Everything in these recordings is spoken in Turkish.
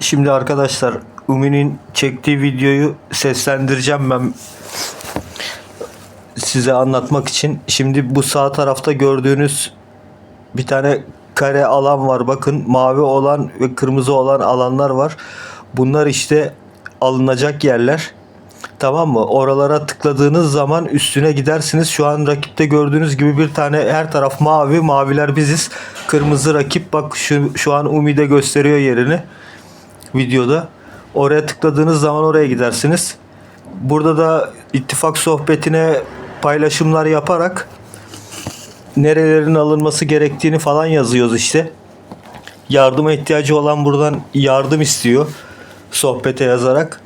Şimdi arkadaşlar Umi'nin çektiği videoyu seslendireceğim ben size anlatmak için. Şimdi bu sağ tarafta gördüğünüz bir tane kare alan var. Bakın mavi olan ve kırmızı olan alanlar var. Bunlar işte alınacak yerler. Tamam mı? Oralara tıkladığınız zaman üstüne gidersiniz. Şu an rakipte gördüğünüz gibi bir tane her taraf mavi. Maviler biziz. Kırmızı rakip. Bak şu, şu an Umi de gösteriyor yerini videoda. Oraya tıkladığınız zaman oraya gidersiniz. Burada da ittifak sohbetine paylaşımlar yaparak nerelerin alınması gerektiğini falan yazıyoruz işte. Yardıma ihtiyacı olan buradan yardım istiyor sohbete yazarak.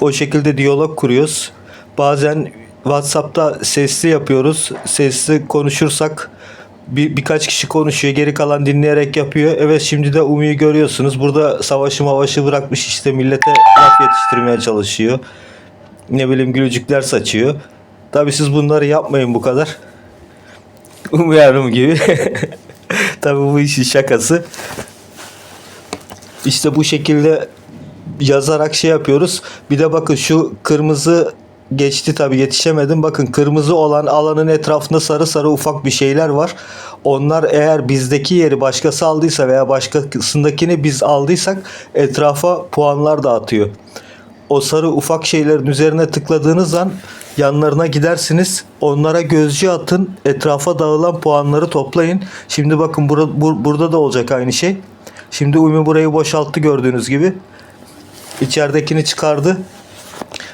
O şekilde diyalog kuruyoruz. Bazen WhatsApp'ta sesli yapıyoruz. Sesli konuşursak bir, birkaç kişi konuşuyor. Geri kalan dinleyerek yapıyor. Evet şimdi de Umi'yi görüyorsunuz. Burada savaşı mavaşı bırakmış işte millete laf yetiştirmeye çalışıyor. Ne bileyim gülücükler saçıyor. Tabi siz bunları yapmayın bu kadar. Umuyorum gibi. Tabi bu işin şakası. İşte bu şekilde yazarak şey yapıyoruz. Bir de bakın şu kırmızı geçti tabi yetişemedim. Bakın kırmızı olan alanın etrafında sarı sarı ufak bir şeyler var. Onlar eğer bizdeki yeri başkası aldıysa veya başkasındakini biz aldıysak etrafa puanlar dağıtıyor. O sarı ufak şeylerin üzerine tıkladığınız an yanlarına gidersiniz. Onlara gözcü atın. Etrafa dağılan puanları toplayın. Şimdi bakın bura- bur- burada da olacak aynı şey. Şimdi Umi burayı boşalttı gördüğünüz gibi. İçeridekini çıkardı.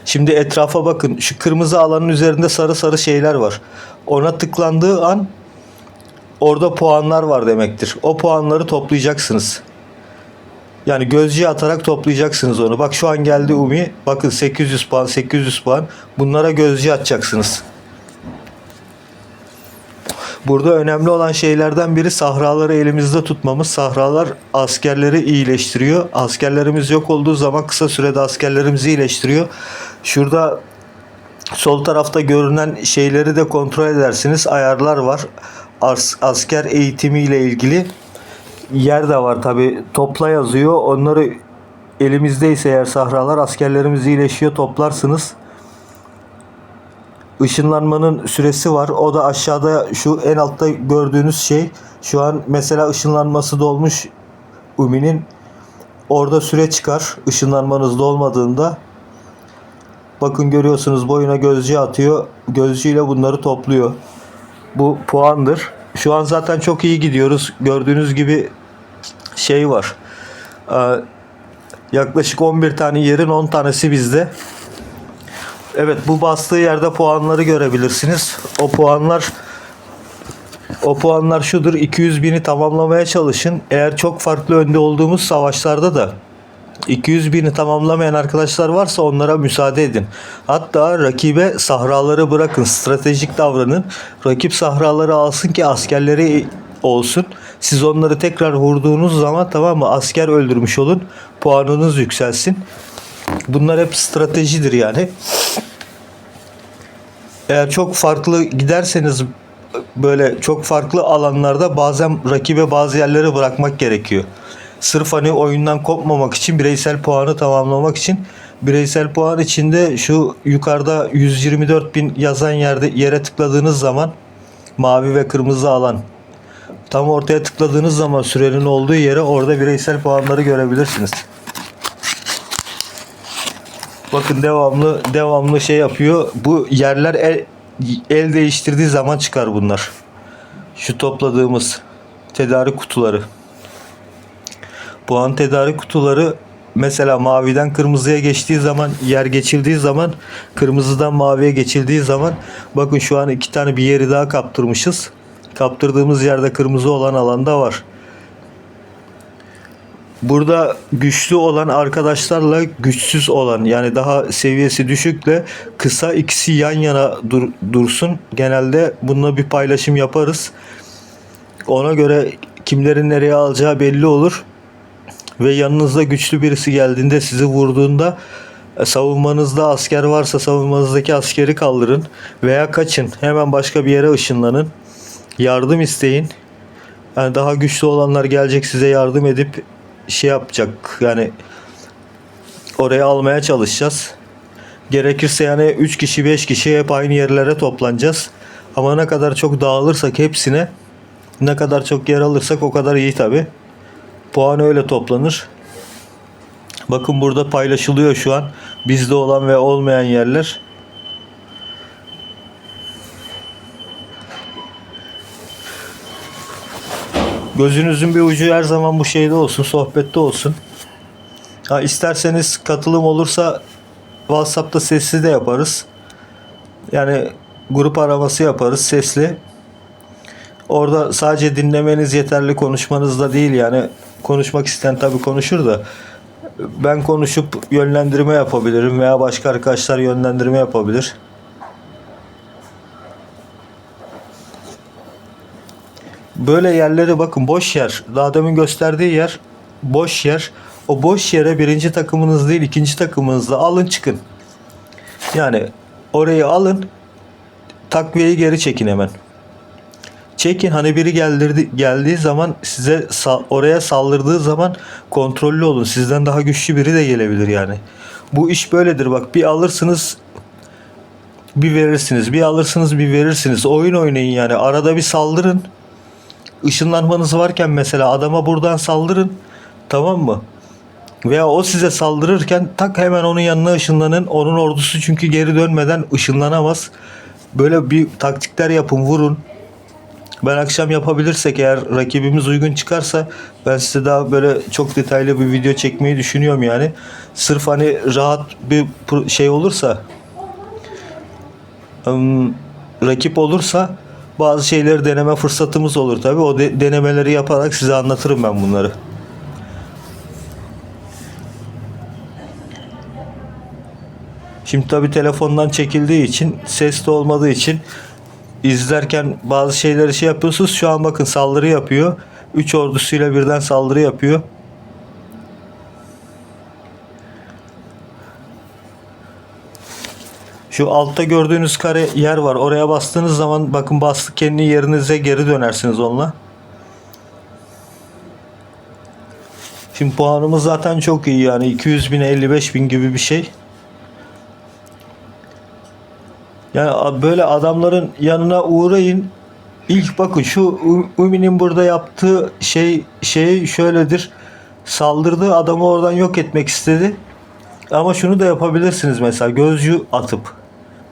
Şimdi etrafa bakın. Şu kırmızı alanın üzerinde sarı sarı şeyler var. Ona tıklandığı an orada puanlar var demektir. O puanları toplayacaksınız. Yani gözcüye atarak toplayacaksınız onu. Bak şu an geldi Umi. Bakın 800 puan, 800 puan. Bunlara gözcü atacaksınız. Burada önemli olan şeylerden biri sahraları elimizde tutmamız. Sahralar askerleri iyileştiriyor. Askerlerimiz yok olduğu zaman kısa sürede askerlerimizi iyileştiriyor. Şurada sol tarafta görünen şeyleri de kontrol edersiniz. Ayarlar var. As- asker eğitimi ile ilgili yer de var tabi. Topla yazıyor. Onları elimizdeyse eğer sahralar askerlerimiz iyileşiyor toplarsınız. Işınlanmanın süresi var. O da aşağıda şu en altta gördüğünüz şey. Şu an mesela ışınlanması dolmuş Umi'nin. Orada süre çıkar ışınlanmanız dolmadığında. Bakın görüyorsunuz boyuna gözcü atıyor. Gözcüyle bunları topluyor. Bu puandır. Şu an zaten çok iyi gidiyoruz. Gördüğünüz gibi şey var. Ee, yaklaşık 11 tane yerin 10 tanesi bizde. Evet bu bastığı yerde puanları görebilirsiniz. O puanlar o puanlar şudur 200 bini tamamlamaya çalışın. Eğer çok farklı önde olduğumuz savaşlarda da 200 bini tamamlamayan arkadaşlar varsa onlara müsaade edin. Hatta rakibe sahraları bırakın. Stratejik davranın. Rakip sahraları alsın ki askerleri olsun. Siz onları tekrar vurduğunuz zaman tamam mı asker öldürmüş olun. Puanınız yükselsin. Bunlar hep stratejidir yani. Eğer çok farklı giderseniz böyle çok farklı alanlarda bazen rakibe bazı yerleri bırakmak gerekiyor. Sırf hani oyundan kopmamak için bireysel puanı tamamlamak için bireysel puan içinde şu yukarıda 124 bin yazan yerde yere tıkladığınız zaman mavi ve kırmızı alan tam ortaya tıkladığınız zaman sürenin olduğu yere orada bireysel puanları görebilirsiniz. Bakın devamlı devamlı şey yapıyor. Bu yerler el, el değiştirdiği zaman çıkar bunlar. Şu topladığımız tedarik kutuları. Puan tedarik kutuları mesela maviden kırmızıya geçtiği zaman yer geçildiği zaman kırmızıdan maviye geçildiği zaman bakın şu an iki tane bir yeri daha kaptırmışız. Kaptırdığımız yerde kırmızı olan alanda var. Burada güçlü olan arkadaşlarla güçsüz olan yani daha seviyesi düşükle kısa ikisi yan yana dur- dursun. Genelde bununla bir paylaşım yaparız. Ona göre kimlerin nereye alacağı belli olur. Ve yanınızda güçlü birisi geldiğinde sizi vurduğunda e, savunmanızda asker varsa savunmanızdaki askeri kaldırın veya kaçın. Hemen başka bir yere ışınlanın. Yardım isteyin. Yani daha güçlü olanlar gelecek size yardım edip şey yapacak. Yani oraya almaya çalışacağız. Gerekirse yani 3 kişi 5 kişi hep aynı yerlere toplanacağız. Ama ne kadar çok dağılırsak hepsine ne kadar çok yer alırsak o kadar iyi tabi. Puan öyle toplanır. Bakın burada paylaşılıyor şu an. Bizde olan ve olmayan yerler. Gözünüzün bir ucu her zaman bu şeyde olsun, sohbette olsun. Ha, isterseniz katılım olursa WhatsApp'ta sesli de yaparız. Yani grup araması yaparız sesli. Orada sadece dinlemeniz yeterli konuşmanız da değil yani konuşmak isteyen tabii konuşur da ben konuşup yönlendirme yapabilirim veya başka arkadaşlar yönlendirme yapabilir. Böyle yerlere bakın boş yer. Daha demin gösterdiği yer boş yer. O boş yere birinci takımınız değil ikinci takımınızla alın çıkın. Yani orayı alın takviyeyi geri çekin hemen. Çekin hani biri geldirdi, geldiği zaman size sa- oraya saldırdığı zaman kontrollü olun. Sizden daha güçlü biri de gelebilir yani. Bu iş böyledir bak bir alırsınız bir verirsiniz bir alırsınız bir verirsiniz oyun oynayın yani arada bir saldırın ışınlanmanız varken mesela adama buradan saldırın tamam mı? Veya o size saldırırken tak hemen onun yanına ışınlanın. Onun ordusu çünkü geri dönmeden ışınlanamaz. Böyle bir taktikler yapın vurun. Ben akşam yapabilirsek eğer rakibimiz uygun çıkarsa ben size daha böyle çok detaylı bir video çekmeyi düşünüyorum yani. Sırf hani rahat bir şey olursa ım, rakip olursa bazı şeyleri deneme fırsatımız olur tabi. O de- denemeleri yaparak size anlatırım ben bunları. Şimdi tabi telefondan çekildiği için ses de olmadığı için izlerken bazı şeyleri şey yapıyorsunuz. Şu an bakın saldırı yapıyor. 3 ordusuyla birden saldırı yapıyor. Şu altta gördüğünüz kare yer var. Oraya bastığınız zaman bakın bastık kendi yerinize geri dönersiniz onunla. Şimdi puanımız zaten çok iyi yani 200 bin 55 bin gibi bir şey. Yani böyle adamların yanına uğrayın. İlk bakın şu Umi'nin burada yaptığı şey şey şöyledir. Saldırdı adamı oradan yok etmek istedi. Ama şunu da yapabilirsiniz mesela gözcü atıp.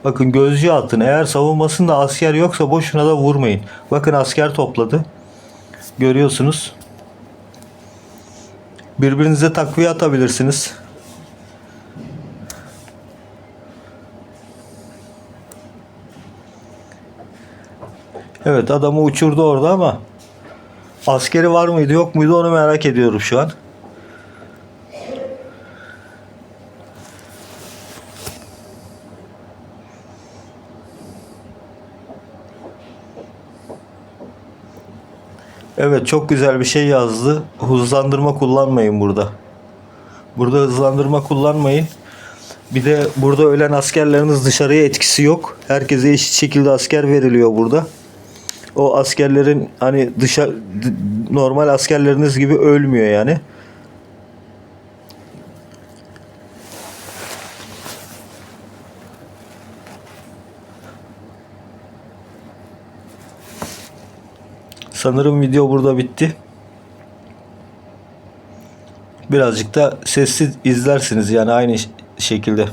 Bakın gözcü atın. Eğer savunmasında asker yoksa boşuna da vurmayın. Bakın asker topladı. Görüyorsunuz. Birbirinize takviye atabilirsiniz. Evet adamı uçurdu orada ama askeri var mıydı yok muydu onu merak ediyorum şu an. Evet çok güzel bir şey yazdı. Hızlandırma kullanmayın burada. Burada hızlandırma kullanmayın. Bir de burada ölen askerleriniz dışarıya etkisi yok. Herkese eşit şekilde asker veriliyor burada. O askerlerin hani dışarı normal askerleriniz gibi ölmüyor yani. Sanırım video burada bitti. Birazcık da sessiz izlersiniz yani aynı şekilde.